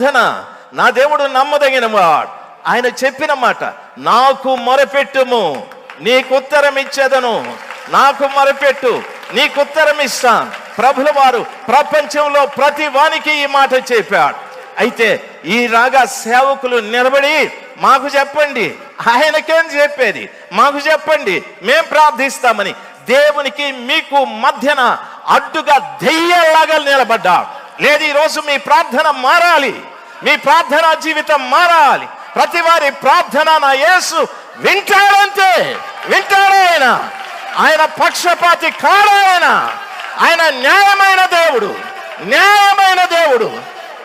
ప్రార్థన నా దేవుడు నమ్మదగిన వాడు. ఆయన చెప్పిన మాట నాకు మొరపెట్టుము నీకు ఉత్తరం ఇచ్చేదను. నాకు మొరపెట్టు నీకు ఉత్తరం ఇస్తాను. ప్రభుల వారు ప్రపంచంలో ప్రతి వానికి ఈ మాట చెప్పాడు. అయితే ఈ రాగా సేవకులు నిలబడి మాకు చెప్పండి. ఆయనకేం చెప్పేది? మాకు చెప్పండి మేం ప్రార్థిస్తామని. దేవునికి మీకు మధ్యన అడ్డుగా దెయ్యాలాగా నిలబడ్డా లేదు ఈరోజు మీ ప్రార్థన మారాలి. మీ ప్రార్థన జీవితం మారాలి. ప్రతి వారి ప్రార్థన నా యేసు వింటాడంతే. వింటాడు ఆయన. ఆయన పక్షపాతి కాడు ఆయన. ఆయన న్యాయమైన దేవుడు. న్యాయమైన దేవుడు.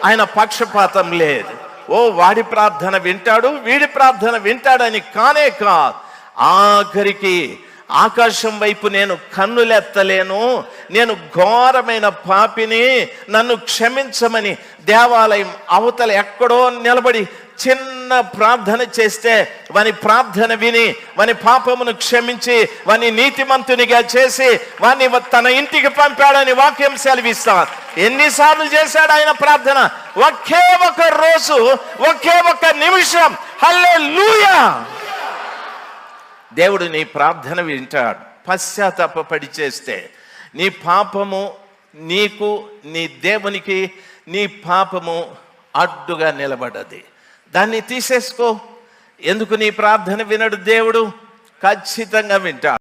ఆయన పక్షపాతం లేదు. ఓ వాడి ప్రార్థన వింటాడు వీడి ప్రార్థన వింటాడని కానే కాదు. ఆఖరికి ఆకాశం వైపు నేను కన్నులెత్తలేను. నేను ఘోరమైన పాపిని. నన్ను క్షమించమని దేవాలయం అవతల ఎక్కడో నిలబడి చిన్న ప్రార్థన చేస్తే వాని ప్రార్థన విని వాని పాపమును క్షమించి వాని నీతిమంతునిగా చేసి వాని తన ఇంటికి పంపాడని వాక్యం సెలవిస్తాను. ఎన్నిసార్లు చేశాడు ఆయన ప్రార్థన? ఒకే ఒక రోజు ఒకే ఒక నిమిషం. హల్లే దేవుడు నీ ప్రార్థన వింటాడు. పశ్చాత్తాపడి చేస్తే నీ పాపము నీకు నీ దేవునికి నీ పాపము అడ్డుగా నిలబడ్డది దాన్ని తీసేసుకో. ఎందుకు నీ ప్రార్థన వినడు దేవుడు? ఖచ్చితంగా వింటాడు